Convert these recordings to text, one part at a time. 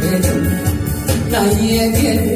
别那一年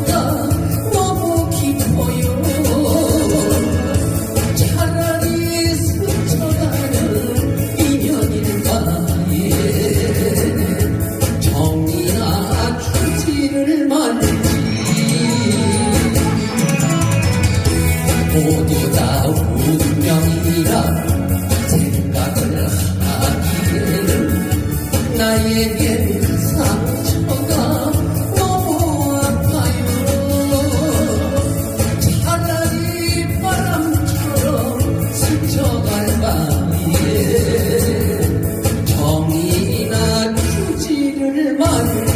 모두 다 운명이라 생각을 하기에는 나에게 그 상처가 너무 아파요. 차라리 바람처럼 스쳐갈 밤에 정이나 주지를 말해.